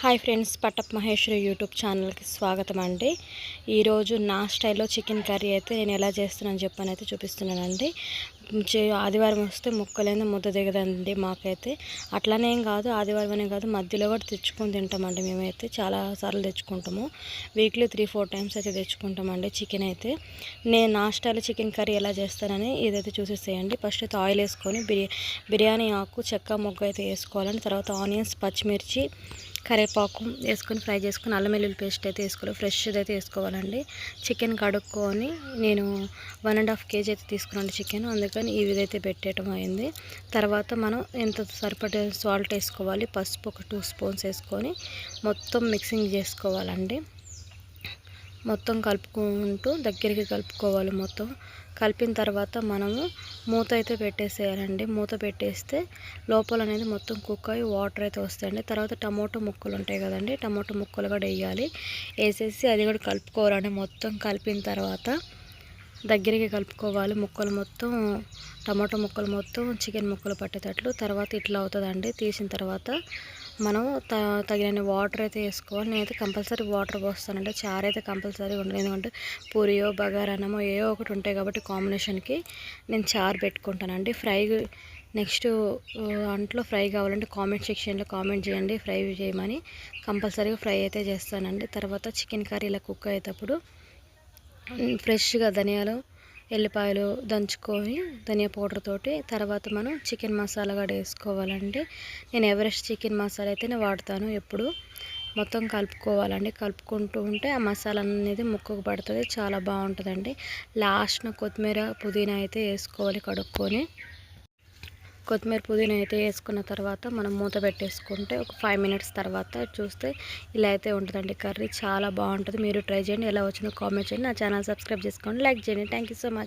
Hi friends పట్టప్ Maheshwari YouTube ఛానల్కి స్వాగతం అండి. ఈరోజు నా స్టైల్లో చికెన్ కర్రీ అయితే నేను ఎలా చేస్తున్నాను చెప్పని అయితే చూపిస్తున్నానండి. ఆదివారం వస్తే ముక్కలేని ముద్ద దిగదండి మాకైతే. అట్లనే ఏం కాదు ఆదివారం అనే కాదు మధ్యలో కూడా తెచ్చుకొని తింటామండి మేమైతే. చాలా సార్లు తెచ్చుకుంటాము. వీక్లీ త్రీ ఫోర్ టైమ్స్ అయితే తెచ్చుకుంటామండి చికెన్ అయితే. నేను నా స్టైల్ చికెన్ కర్రీ ఎలా చేస్తానని ఇదైతే చూసేసేయండి. ఫస్ట్ అయితే ఆయిల్ వేసుకొని బిర్యానీ ఆకు చెక్క మొగ్గ అయితే వేసుకోవాలండి. తర్వాత ఆనియన్స్ పచ్చిమిర్చి కరివేపాకు వేసుకొని ఫ్రై చేసుకొని అల్లం వెల్లుల్లి పేస్ట్ అయితే వేసుకోవాలి. ఫ్రెష్ది అయితే వేసుకోవాలండి. చికెన్ కడుక్కొని నేను వన్ అండ్ హాఫ్ కేజీ అయితే తీసుకున్నాను చికెన్. అందుకని ఈ విధైతే పెట్టేయటం అయింది. తర్వాత మనం ఎంత సరిపడే సాల్ట్ వేసుకోవాలి. పసుపు ఒక టూ స్పూన్స్ వేసుకొని మొత్తం మిక్సింగ్ చేసుకోవాలండి. మొత్తం కలుపుకుంటూ దగ్గరికి కలుపుకోవాలి మొత్తం. కలిపిన తర్వాత మనము మూత అయితే పెట్టేసేయాలండి. మూత పెట్టేస్తే లోపల అనేది మొత్తం కుక్ అయ్యి వాటర్ అయితే వస్తాయండి. తర్వాత టమోటో ముక్కలు ఉంటాయి కదండి టమోటో ముక్కలు కూడా వేయాలి. వేసేసి అది కూడా కలుపుకోవాలండి. మొత్తం కలిపిన తర్వాత దగ్గరికి కలుపుకోవాలి. ముక్కలు మొత్తం టమాటో ముక్కలు మొత్తం చికెన్ ముక్కలు పట్టేటట్లు తర్వాత ఇట్లా అవుతుందండి. తీసిన తర్వాత మనం త తగిన వాటర్ అయితే వేసుకోవాలి. నేనైతే కంపల్సరీ వాటర్ పోస్తానంటే చారు అయితే కంపల్సరీ ఉండదు. ఎందుకంటే పూరియో బగారన్నమో ఏవో ఒకటి ఉంటాయి కాబట్టి కాంబినేషన్కి నేను చారు పెట్టుకుంటానండి ఫ్రై నెక్స్ట్ అంట్లో ఫ్రై కావాలంటే కామెంట్ సెక్షన్లో కామెంట్ చేయండి. ఫ్రై చేయమని కంపల్సరీగా ఫ్రై అయితే చేస్తానండి. తర్వాత చికెన్ కర్రీ ఇలా కుక్ అయ్యేటప్పుడు ఫ్రెష్గా ధనియాలు ఎల్లిపాయలు దంచుకొని ధనియా పౌడర్ తోటి తర్వాత మనం చికెన్ మసాలా కూడా వేసుకోవాలండి. నేను ఎవరెస్ట్ చికెన్ మసాలా అయితేనే వాడతాను ఎప్పుడు. మొత్తం కలుపుకోవాలండి. కలుపుకుంటూ ఉంటే ఆ మసాలా అనేది ముక్కకు పడుతుంది. చాలా బాగుంటుందండి. లాస్ట్న కొత్తిమీర పుదీనా అయితే వేసుకోవాలి కడుక్కొని. కొత్తిమీర పుదీనా అయితే వేసుకున్న తర్వాత మనం మూత పెట్టేసుకుంటే ఒక ఫైవ్ మినిట్స్ తర్వాత చూస్తే ఇలా అయితే ఉంటుందండి. కర్రీ చాలా బాగుంటుంది. మీరు ట్రై చేయండి. ఎలా వచ్చిందో కామెంట్ చేయండి. నా ఛానల్ సబ్స్క్రైబ్ చేసుకోండి. లైక్ చేయండి. Thank so much